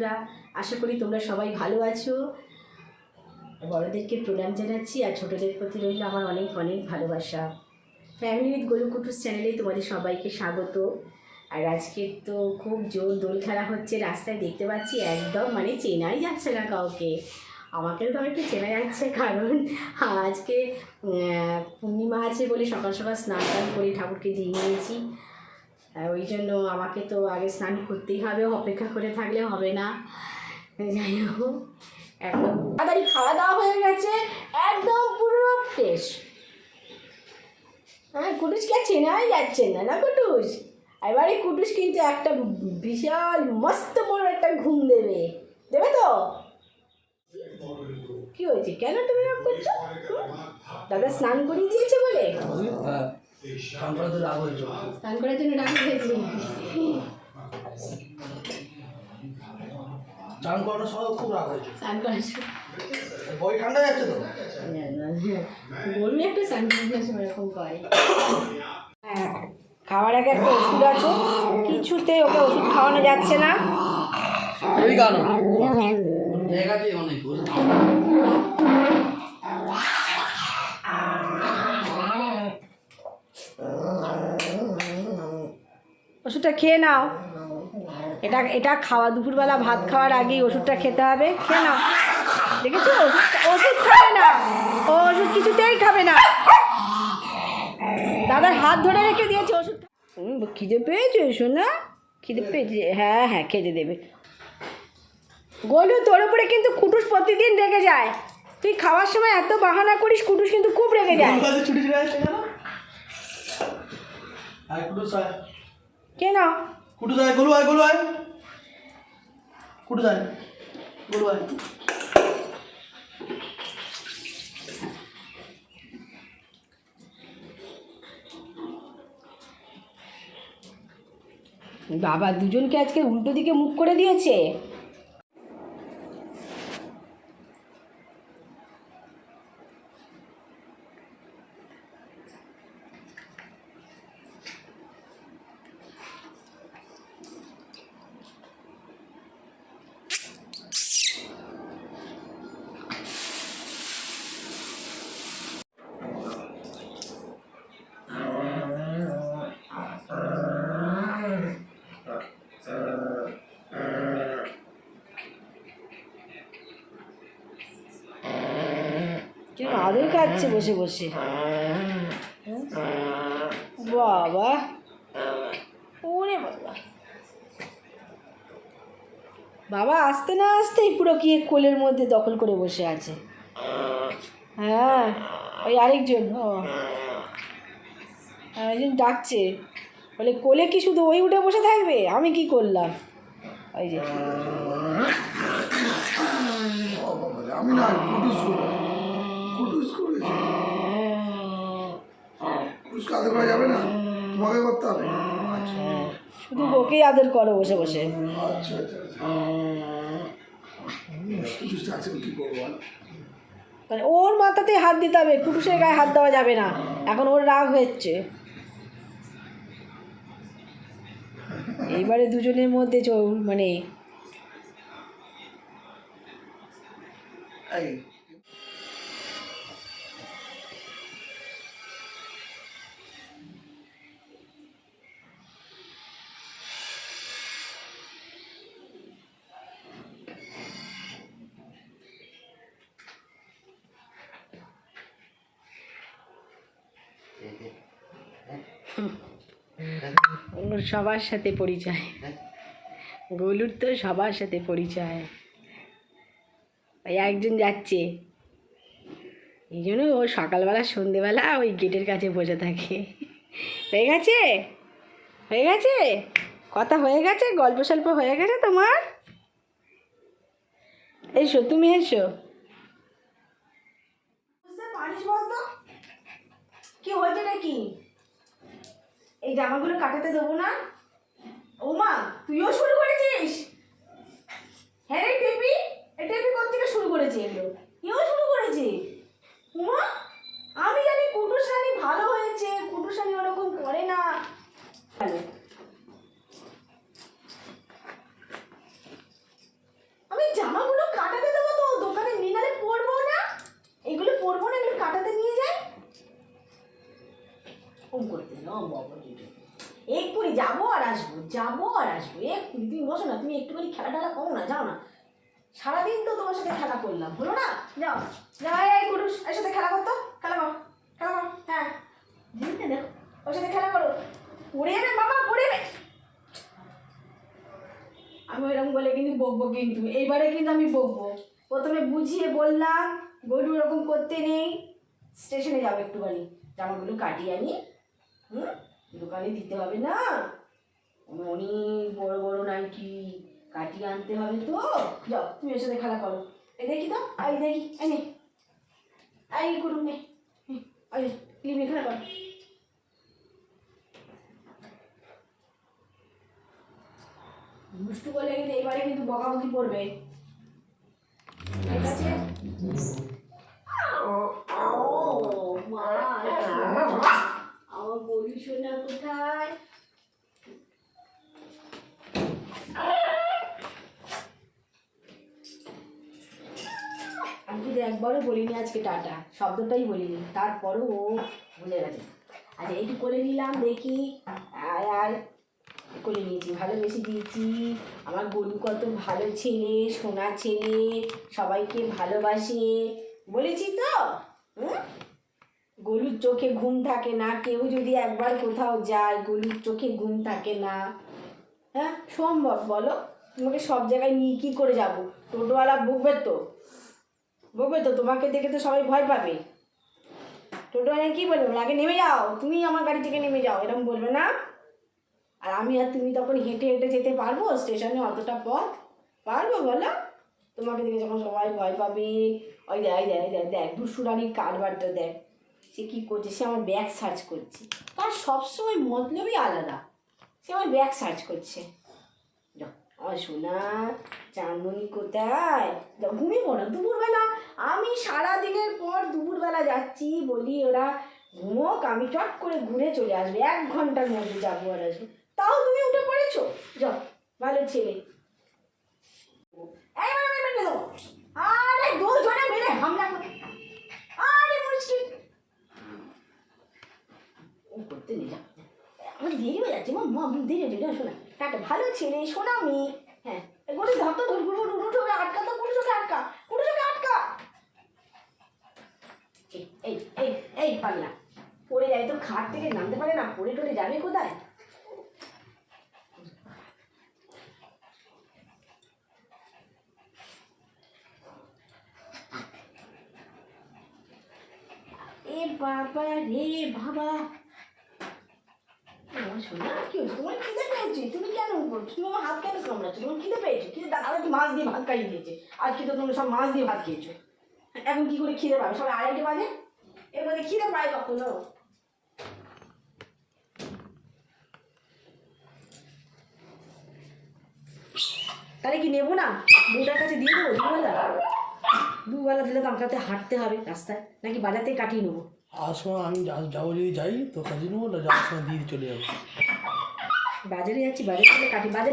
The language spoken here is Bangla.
বন্ধুরা, আশা করি তোমরা সবাই ভালো আছো। বড়দেরকে প্রণাম জানাচ্ছি আর ছোটদের প্রতি রইল আমার অনেক অনেক ভালোবাসা। ফ্যামিলি উইথ গোলু কুটুস চ্যানেলে তোমাদের সবাইকে স্বাগত। আর আজকে তো খুব জোর দোল খেলা হচ্ছে, রাস্তায় দেখতে পাচ্ছি একদম মানে চেনাই যাচ্ছে না কাউকে। আমাকে তো একটু চেনা যাচ্ছে, কারণ আজকে পূর্ণিমা আছে বলে সকাল সকাল স্নান টান করে ঠাকুরকে দিয়ে নিয়েছি। ওই জন্য আমাকে তো আগে স্নান করতেই হবে, অপেক্ষা করে থাকলে হবে না। যাই হোক, একদম তাড়াতাড়ি খাওয়া দাওয়া হয়ে গেছে, একদম পুরো ফ্রেশ হ্যাঁ কুটুসকে আর চেনাই যাচ্ছে না না কুটুস? এবারে কুটুস কিন্তু একটা বিশাল, মস্ত বড় একটা ঘুম দেবে। দেবে তো? কি হয়েছে? কেন তুমি করছ? দাদা স্নান করিয়ে দিয়েছে বলে? হ্যাঁ। আমরা তো রাগ হয়েছে স্নান করার জন্য রাগ হয়েছে করানোর সময় খুব রাগ হয়েছে। স্নান করার বই ঠান্ডা যাচ্ছে তো? বলবি একটু স্নান করার সময় এরকম করে। হ্যাঁ খাওয়ার আগে একটা ওষুধ আছে কিছুতে ওকে ওষুধ খাওয়ানো যাচ্ছে না। এই কেন জায়গা অনেক ওষুধটা খেয়ে নাও। এটা এটা খাওয়া, দুপুরবেলা ভাত খাওয়ার আগেই ওষুধটা খেতে হবে, খেয়ে নাও। দেখেছ? ওষুধ খাবে না। ও ওষুধ কিছুতেই খাবে না। দাদার হাত ধরে রেখে দিয়েছে ওষুধ খিদে পেয়েছে শোনা খিদে পেয়েছে? হ্যাঁ হ্যাঁ খেতে দেবে। গোলু, তোর উপরে কিন্তু কুটুস প্রতিদিন রেগে যায়। তুই খাওয়ার সময় এত বাহানা করিস, কুটুস কিন্তু খুব রেগে যায়। ছুটি कुठं जाय गोलू आहे गोलू आहे कुठं जाय गोलू আয়। বাবা দুজনকে আজকে উল্টো দিকে মুখ করে দিয়েছে? আদর খাচ্ছে বসে বসে? বাবা। ওরে বাবা। বাবা, আসতে না আসতেই পুরো কি কোলের মধ্যে দখল করে বসে আছে। হ্যাঁ ওই আরেকজন, ও। আরেকজন ডাকছে। বলে, কোলে কি শুধু ওই উঠে বসে থাকবে? আমি কি করলাম? ওই যে। আমি না করেছি। কুটুস কাঁদে করা যাবে না? তোমাকে করতে হবে? আচ্ছা শুধু ওকেই আদর করো বসে বসে। আচ্ছা আচ্ছা আচ্ছা। আছে কী করব মানে ওর মাথাতেই হাত দিতে হবে কুটুসের গায়ে হাত দেওয়া যাবে না। এখন ওর রাগ হচ্ছে। এইবারে দুজনের মধ্যে মানে এই সবার সাথে পরিচয়। গোলুর তো সবার সাথে পরিচয়। ওই একজন যাচ্ছে। এই জন্য ও সকালবেলা, সন্ধেবেলা ওই গেটের কাছে বসে থাকে। হয়ে গেছে? হয়ে গেছে? কথা হয়ে গেছে? গল্প সল্প হয়ে গেছে তোমার? এসো, তুমি এসো। কি হয়েছে নাকি? এই জামাগুলো কাটাতে দেবো না। ওমা, তুইও শুরু করেছিস? হ্যাঁ রে টেপি টেপি কোথেকে শুরু করেছে এগুলো? কেউ শুরু করেছে? উমা আমি জানি কুটুসানি ভালো হয়েছে কুটুসানি ওরকম করে না ভালো ওম করতে বাবা এক্ষুনি যাব আর আসব যাব আর আসব। এক্ষুনি তুমি বসো না তুমি একটুখানি খেলা টেলা করো না যাও না। সারাদিন তো তোমার সাথে খেলা করলাম হলো না? যাও যাও এই, কুরুষ এর সাথে খেলা করতো? খেলা করো খেলা করো হ্যাঁ। দিদি দেখো ওর সাথে খেলা করো। পড়ে যাবে বাবা পড়ে যাবে। আমি এরকম বলে কিন্তু বকবো কিন্তু এইবারে কিন্তু আমি বকবো। প্রথমে বুঝিয়ে বললাম গরু ওরকম করতে নেই। স্টেশনে যাব একটুখানি জামাগুলো কাটিয়ে আনি হুম দোকানে দিতে হবে না। অনেক বড় বড় নাইটি কাটিয়ে আনতে হবে তো। যাও, তুমি এর সাথে খেলা করো। এই দেখি তো, এই দেখি, এই নে। এই করুন নে। এই খেলা কর। দুষ্টু করলে কিন্তু এবারে কিন্তু বকাবকি পড়বে ঠিক আছে ও, মা, আমার সোনা কোথায়? আমি কিন্তু একবারও বলিনি আজকে টাটা, শব্দটাই বলিনি, তারপরও ও বুঝে গেছে। আচ্ছা এইটু করে নিলাম, দেখি আর আর করে নিয়েছি ভালোবেসে দিয়েছি। আমার গরু কত ভালো ছেলে সোনা ছেলে সবাইকে ভালোবাসে। বলেছি তো? হুম? গরুর চোখে ঘুম থাকে না, কেউ যদি একবার কোথাও যায়, গরুর চোখে ঘুম থাকে না। হ্যাঁ সম্ভব বলো? তোমাকে সব জায়গায় নিয়ে কী করে যাব? টোটোওয়ালা বকবে তো। বকবে তো, তোমাকে দেখে তো সবাই ভয় পাবে। টোটোওয়ালা কী বলবে? আগে নেমে যাও, তুমি আমার গাড়ি থেকে নেমে যাও। এরকম বলবে না। আর আমি আর তুমি তখন হেঁটে হেঁটে যেতে পারব? স্টেশনে অতটা পথ পারব বলো? তোমাকে দেখে যখন সবাই ভয় পাবে। ওই দেখ ওই দেখ দেখ দেখ দুশুরানির কারবারটা দেখ। সে কী করছে? সে আমার ব্যাগ সার্চ করছে। তার সবসময় মতলবই আলাদা। সে আমার ব্যাগ সার্চ করছে। আমার সোনা, চাঁদমণি কোথায়? ঘুমিয়ে পড়ো। দুপুরবেলা আমি সারা দিনের পর দুপুরবেলা যাচ্ছি, বলি ওরা, ঘুমোক, আমি চট করে ঘুরে চলে আসবে। এক ঘণ্টার মধ্যে যাব আর আসব তাও তুমি উঠে পড়েছো? যাও ভালো ছেলে এই মানে, মানে, মানে, দাও। আরে দোল ধরে মেরে হামলা করে আরে মুশকি ও করতে যাও আমার দেরি হয়ে যাচ্ছে, মা মা দেরি হয়ে যাচ্ছে, শোনা। টাটা ভালো ছেলে শোনা আমি হ্যাঁ গোটে ধর তো ধর গুরু চোখে আটকা তো গুরু চোখে আটকা গুরু চোখে আটকা। এই এই এই, পাগলা, পড়ে যায় তো খাট থেকে, নামতে পারে না, পড়ে টড়ে যাবে কোথায়? এ বাবা রে বাবা খিদে তুমি কেন হাত খিদে দাদা তো মাছ দিয়ে ভাত দিয়েছে। সব মাছ দিয়ে ভাত খেয়েছো। কি করে খিদে পাবে? সবাই খিদে তাহলে কি নেব না? বউটার কাছে দিয়ে দেবো দুবেলা? দুবেলা দিলে তো আমার কাছে হাঁটতে হবে রাস্তায়। নাকি বাজার থেকে কাটিয়ে নেব? সময় আমি যাব যদি যাই, তো কাজে নেব, না যাওয়ার সময় দিয়ে চলে যাব। বাজারে যাচ্ছি, বাজারে কাটি বাজারে